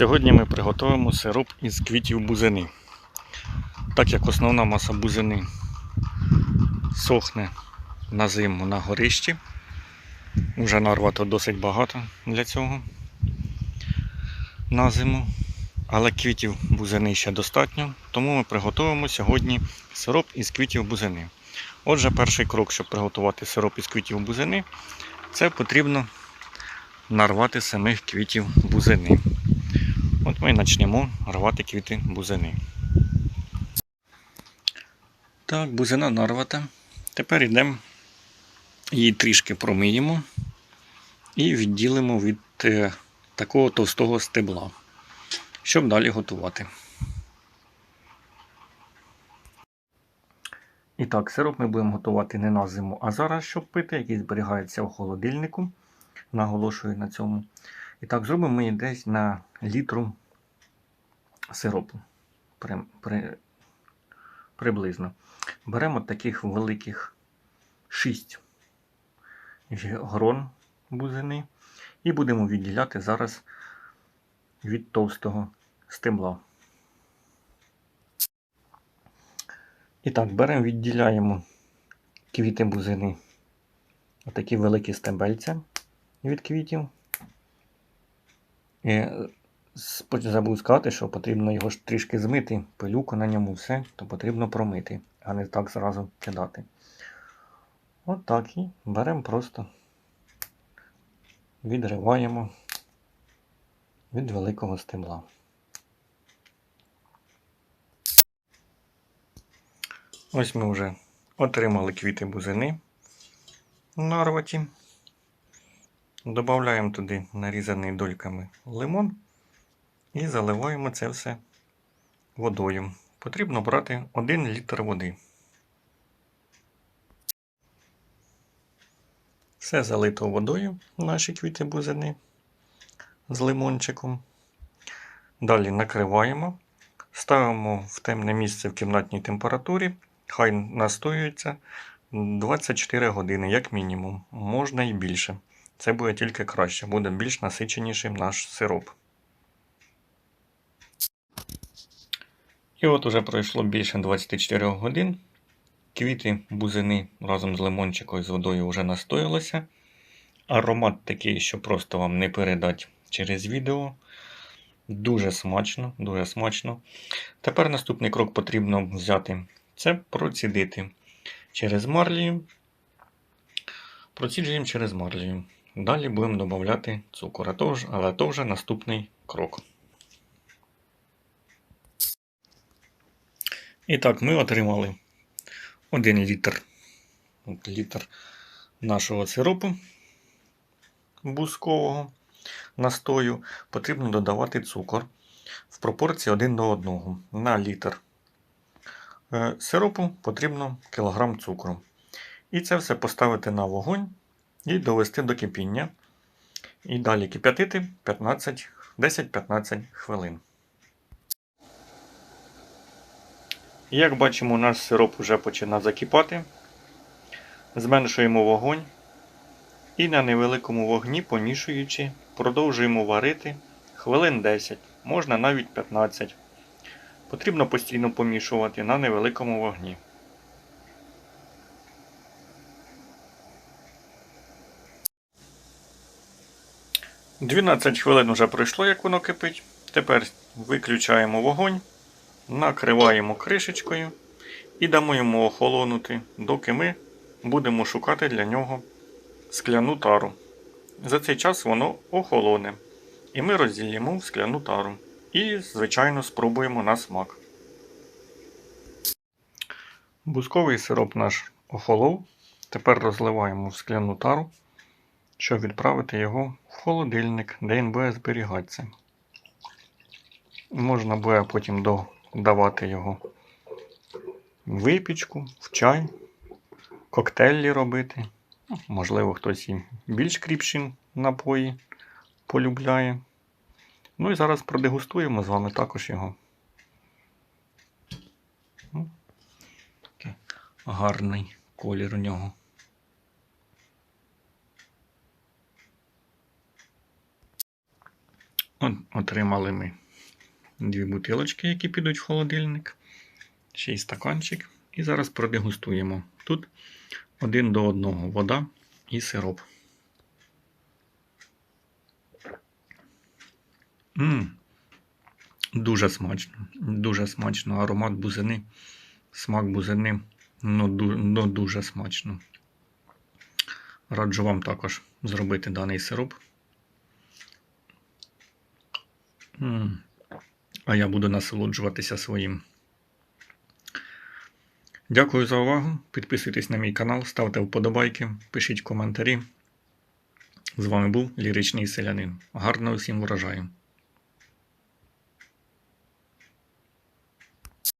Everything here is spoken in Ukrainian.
Сьогодні ми приготуємо сироп із квітів бузини. Так як основна маса бузини сохне на зиму на горищі. Вже нарвато досить багато для цього на зиму. Але квітів бузини ще достатньо, тому ми приготуємо сьогодні сироп із квітів бузини. Отже, перший крок, щоб приготувати сироп із квітів бузини, це потрібно нарвати самих квітів бузини. Ми почнемо рвати квіти бузини. Так, бузина нарвата. Тепер йдемо, її трішки промиємо і відділимо від е, такого товстого стебла, щоб далі готувати. І так, сироп ми будемо готувати не на зиму, а зараз, щоб пити, який зберігається у холодильнику. Наголошую на цьому. І так, зробимо ми десь на літру сиропу. При, при, приблизно. Беремо таких великих 6 грон бузини і будемо відділяти зараз від товстого стебла. І так, беремо, відділяємо квіти бузини. Отакі великі стебельця від квітів. І забув сказати, що потрібно його трішки змити, пилюку на ньому все, то потрібно промити, а не так зразу кидати. От так і беремо просто, відриваємо від великого стебла. Ось ми вже отримали квіти бузини на нарваті. Додаємо туди нарізаний дольками лимон і заливаємо це все водою. Потрібно брати 1 літр води. Все залито водою, наші квіти бузини з лимончиком. Далі накриваємо, ставимо в темне місце в кімнатній температурі, хай настоюється 24 години, як мінімум, можна і більше. Це буде тільки краще, буде більш насиченішим наш сироп. І от уже пройшло більше 24 годин. Квіти бузини разом з лимончикою з водою вже настоялися. Аромат такий, що просто вам не передать через відео. Дуже смачно, дуже смачно. Тепер наступний крок потрібно взяти це процідити через марлію. Проціджуємо через марлію. Далі будемо додати цукор, але то вже наступний крок. І так, ми отримали 1 літр, літр нашого сиропу бузкового настою. Потрібно додавати цукор в пропорції 1 до 1. На літр сиропу потрібно кілограм цукру. І це все поставити на вогонь і довести до кипіння. І далі кип'ятити 10-15 хвилин. Як бачимо, наш сироп вже починає закипати. Зменшуємо вогонь і на невеликому вогні, помішуючи, продовжуємо варити хвилин 10, можна навіть 15. Потрібно постійно помішувати на невеликому вогні. Дванадцять хвилин вже пройшло, як воно кипить. Тепер виключаємо вогонь, накриваємо кришечкою і дамо йому охолонути, доки ми будемо шукати для нього скляну тару. За цей час воно охолоне. І ми розділимо в скляну тару. І, звичайно, спробуємо на смак. Бузковий сироп наш охолов. Тепер розливаємо в скляну тару, щоб відправити його в холодильник, де він буде зберігатися. Можна буде потім додавати його в випічку, в чай, коктейлі робити. Можливо, хтось і більш кріпші напої полюбляє. Ну і зараз продегустуємо з вами також його. Такий гарний колір у нього. От, отримали ми дві бутилочки, які підуть в холодильник, ще й стаканчик. І зараз продегустуємо. Тут один до одного вода і сироп. м Дуже смачно. Дуже смачно. Аромат бузини, смак бузини. Ну, ну дуже смачно. Раджу вам також зробити даний сироп. М. А я буду насолоджуватися своїм. Дякую за увагу. Підписуйтесь на мій канал, ставте вподобайки, пишіть коментарі. З вами був Ліричний Селянин. Гарного всім врожаю!